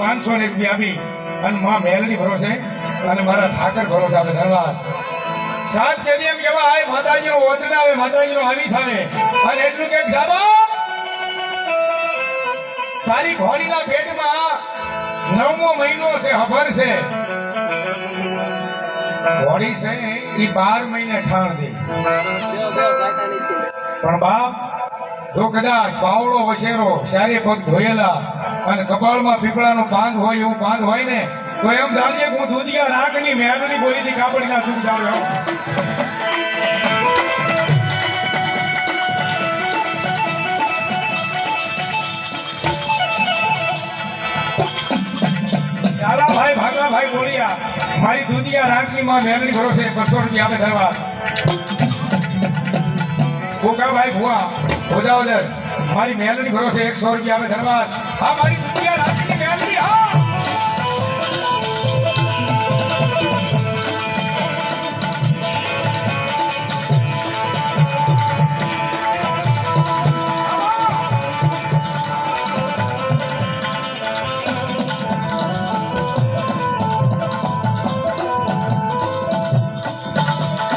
પાંચસો ને રૂપિયા આપી અને મા મેલની ભરોસે અને મારા ઠાકર ભરોસે આપે. ધન્યવાદ. સાત કેદી એમ કેવા આય માતાજીનો ઓતના આવે, માતાજીનો આવીશ આવે. અને એટલું કે તારી ઘોડીના પેટમાં નવમો મહિનો છે હફર છે. ઘોડી છે એ બાર મહિને ઠાણ દે પણ બાપ જો કદાચ બાવળો વસેરો સારે પગ ધોયેલા અને કપાળમાં પીપળાનો પાંદ હોય એવું પાંદ હોય ને, તો એમ જાણીએ કે હું દૂધિયા રાખની મહેરની બોલીથી કાપડીના સુખ જાણ્યો ભાઈ ભાગલા ભાઈ બોલિયા, મારી દુનિયા રાગની માં મેળની ભરોસે બસો રૂપિયા આપે ધરવા. ભૂકાભાઈ ભુવા ભોજાવદર મારી મહેલની ભરોસે એકસો રૂપિયા આપે, ધન્યવાદ. હા, મારી દુનિયા રાખની મેલની હા.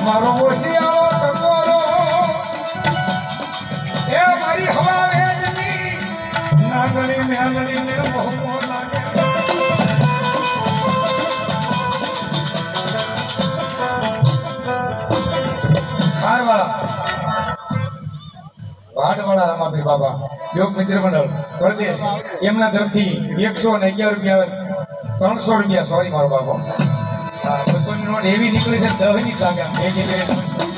મારો ઓશિયાળો બાબા. યોગ મિત્ર મંડળ. એમના તરફથી એકસો ને અગિયાર રૂપિયા ત્રણસો રૂપિયા. સોરી મારો બાબો. બસો એવી નીકળી છે દહની જ લાગે.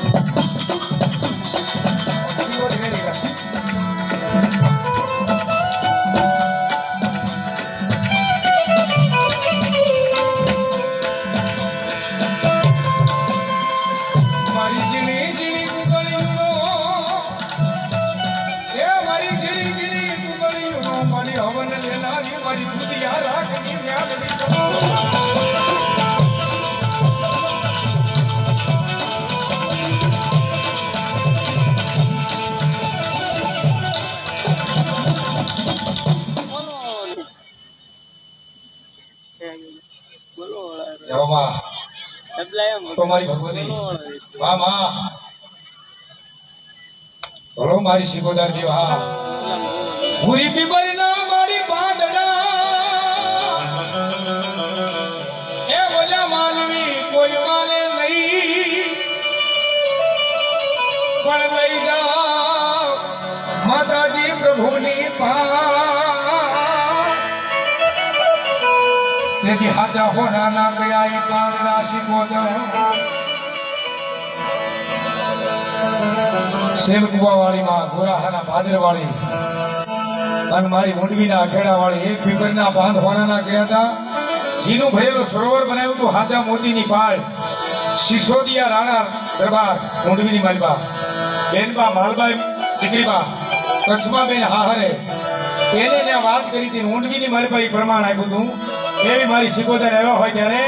જવામાં તમારી ભગવતી. હા માં બોલો મારી શિકોદાર દેવ હા પૂરી પીપળના મારી પાંદડા. એ બોલ્યા માનવી કોઈ માને નહીં. પણ લઈ જાઓ માતાજી પ્રભુની પાસ તેથી હાચા હોના ના ગયા એ પાંદડા શિકોદર સેવકુવાવાળીમાં ગોરાહાના ભાદરવાળી અને મારી ઊંડવીના અખેડાવાળી એક પીપરના બનાવ્યું હતું હાચા મોતીની પાળ. સિસોદિયા રાણા દરબાર ઊંડવીની માલબા. બેનબા માલબાઈ દીકરીબા, કચ્છમાં બેન હાહરે. એને વાત કરી હતી ઊંડવીની માલબાઈ પ્રમાણ આપ્યું હતું. એવી મારી સિકોતેર આવ્યા હોય ત્યારે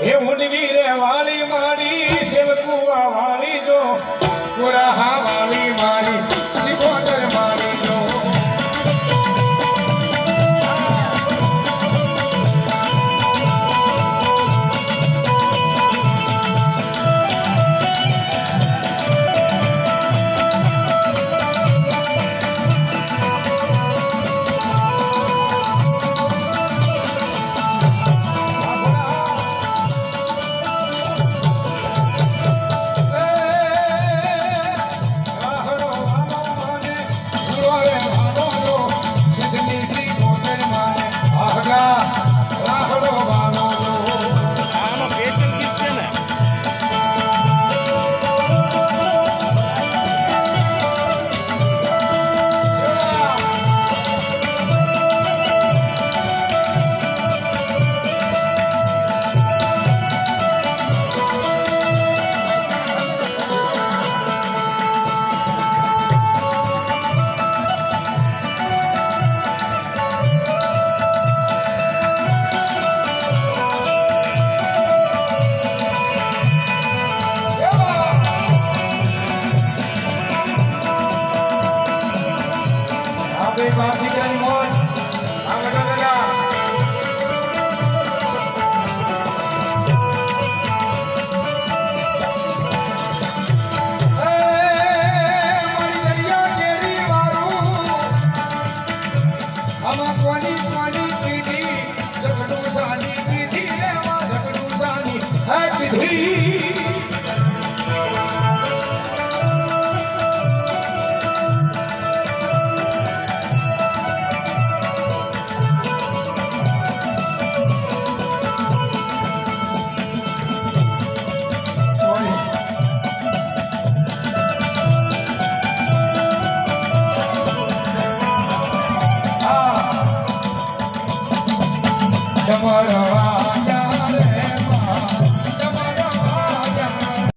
હે ઊંડવી રે વાળી મારી સેવકુવા વાળી જો પુરાહા સાની પીધી રેવા ઝઘડું સાની હે પીધી Sara.